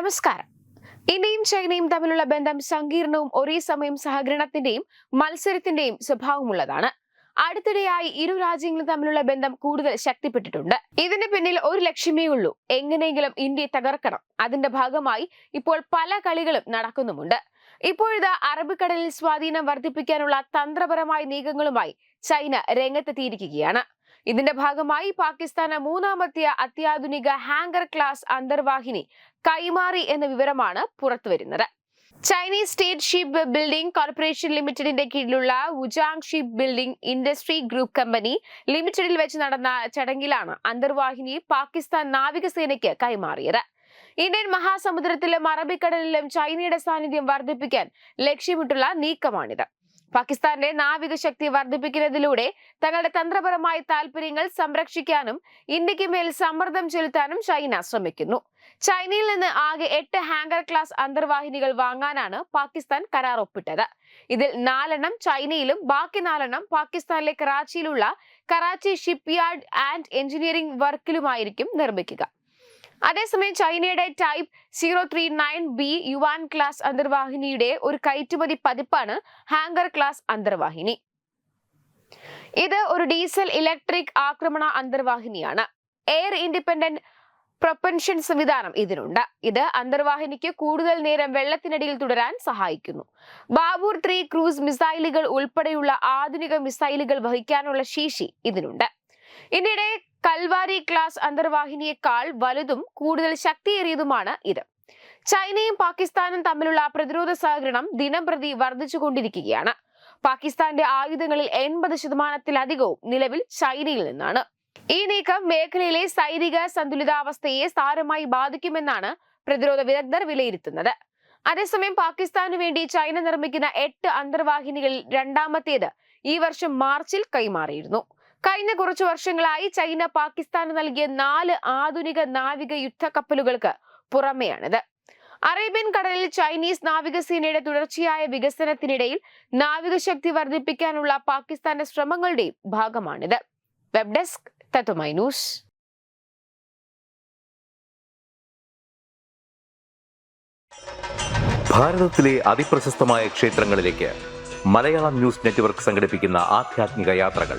നമസ്കാരം. ഇന്ത്യയും ചൈനയും തമ്മിലുള്ള ബന്ധം സങ്കീർണവും ഒരേ സമയം സഹകരണത്തിന്റെയും മത്സരത്തിന്റെയും സ്വഭാവമുള്ളതാണ്. അടുത്തിടെയായി ഇരു രാജ്യങ്ങളും തമ്മിലുള്ള ബന്ധം കൂടുതൽ ശക്തിപ്പെട്ടിട്ടുണ്ട്. ഇതിന് പിന്നിൽ ഒരു ലക്ഷ്യമേ ഉള്ളൂ. എങ്ങനെയെങ്കിലും ഇന്ത്യയെ തകർക്കണം. അതിന്റെ ഭാഗമായി ഇപ്പോൾ പല കളികളും നടക്കുന്നുമുണ്ട്. ഇപ്പോഴിത് അറബിക്കടലിൽ സ്വാധീനം വർദ്ധിപ്പിക്കാനുള്ള തന്ത്രപരമായ നീക്കങ്ങളുമായി ചൈന രംഗത്തെത്തിയിരിക്കുകയാണ്. ഇതിന്റെ ഭാഗമായി പാകിസ്ഥാന് മൂന്നാമത്തെ അത്യാധുനിക ഹാങ്കർ ക്ലാസ് അന്തർവാഹിനി കൈമാറി എന്ന വിവരമാണ് പുറത്തുവരുന്നത്. Chinese state ship building corporation ലിമിറ്റഡിന്റെ കീഴിലുള്ള Wuchang ship building industry group company ലിമിറ്റഡിൽ വെച്ച് നടന്ന ചടങ്ങിലാണ് അന്തർവാഹിനി പാകിസ്ഥാൻ നാവികസേനയ്ക്ക് കൈമാറിയത്. ഇന്ത്യൻ മഹാസമുദ്രത്തിലും അറബിക്കടലിലും ചൈനയുടെ സാന്നിധ്യം വർദ്ധിപ്പിക്കാൻ ലക്ഷ്യമിട്ടുള്ള നീക്കമാണിത്. പാകിസ്ഥാന്റെ നാവിക ശക്തി വർദ്ധിപ്പിക്കുന്നതിലൂടെ തങ്ങളുടെ തന്ത്രപരമായ താൽപര്യങ്ങൾ സംരക്ഷിക്കാനും ഇന്ത്യയ്ക്ക് മേൽ സമ്മർദ്ദം ചെലുത്താനും ചൈന ശ്രമിക്കുന്നു. ചൈനയിൽ നിന്ന് ആകെ എട്ട് ഹാങ്കർ ക്ലാസ് അന്തർവാഹിനികൾ വാങ്ങാനാണ് പാകിസ്ഥാൻ കരാർ ഒപ്പിട്ടത് ഇതിൽ നാലെണ്ണം ചൈനയിലും ബാക്കി നാലെണ്ണം പാകിസ്ഥാനിലെ കറാച്ചിയിലുള്ള കറാച്ചി ഷിപ്പ്യാർഡ് ആൻഡ് എഞ്ചിനീയറിംഗ് വർക്കിലുമായിരിക്കും നിർമ്മിക്കുക. അതേസമയം ചൈനയുടെ type zero three nine B Yuan class അന്തർവാഹിനിയുടെ ഒരു കയറ്റുമതി പതിപ്പാണ് ഹാങ്കർ ക്ലാസ് അന്തർവാഹിനി. ഇത് ഒരു ഡീസൽ ഇലക്ട്രിക് ആക്രമണ അന്തർവാഹിനിയാണ്. എയർ ഇൻഡിപെൻഡന്റ് പ്രൊപ്പൻഷൻ സംവിധാനം ഇതിനുണ്ട്. ഇത് അന്തർവാഹിനിക്ക് കൂടുതൽ നേരം വെള്ളത്തിനടിയിൽ തുടരാൻ സഹായിക്കുന്നു. ബാബൂർ ത്രീ ക്രൂസ് മിസൈലുകൾ ഉൾപ്പെടെയുള്ള ആധുനിക മിസൈലുകൾ വഹിക്കാനുള്ള ശേഷി ഇതിനുണ്ട്. ഇന്ത്യയുടെ കൽവാരി ക്ലാസ് അന്തർവാഹിനിയേക്കാൾ വലുതും കൂടുതൽ ശക്തിയേറിയതുമാണ് ഇത്. ചൈനയും പാകിസ്ഥാനും തമ്മിലുള്ള പ്രതിരോധ സഹകരണം ദിനം പ്രതി വർദ്ധിച്ചുകൊണ്ടിരിക്കുകയാണ്. പാകിസ്ഥാന്റെ ആയുധങ്ങളിൽ എൺപത് ശതമാനത്തിലധികവും നിലവിൽ ചൈനയിൽ നിന്നാണ്. ഈ നീക്കം മേഖലയിലെ സൈനിക സന്തുലിതാവസ്ഥയെ സാരമായി ബാധിക്കുമെന്നാണ് പ്രതിരോധ വിദഗ്ധർ വിലയിരുത്തുന്നത്. അതേസമയം പാകിസ്ഥാനു വേണ്ടി ചൈന നിർമ്മിക്കുന്ന എട്ട് അന്തർവാഹിനികളിൽ രണ്ടാമത്തേത് ഈ വർഷം മാർച്ചിൽ കൈമാറിയിരുന്നു. കഴിഞ്ഞ കുറച്ചു വർഷങ്ങളായി ചൈന പാകിസ്ഥാന് നൽകിയ നാല് ആധുനിക നാവിക യുദ്ധക്കപ്പലുകൾക്ക് പുറമെയാണിത്. അറേബ്യൻ കടലിൽ ചൈനീസ് നാവികസേനയുടെ തുടർച്ചയായ വികസനത്തിനിടയിൽ നാവികശക്തി വർദ്ധിപ്പിക്കാനുള്ള പാകിസ്ഥാന്റെ ശ്രമങ്ങളുടെയും ഭാഗമാണിത്. വെബ് ഡെസ്ക് തത്തുമൈ ന്യൂസ്. ഭാരതത്തിലെ ക്ഷേത്രങ്ങളിലേക്ക് മലയാളം ന്യൂസ് നെറ്റ്വർക്ക് യാത്രകൾ.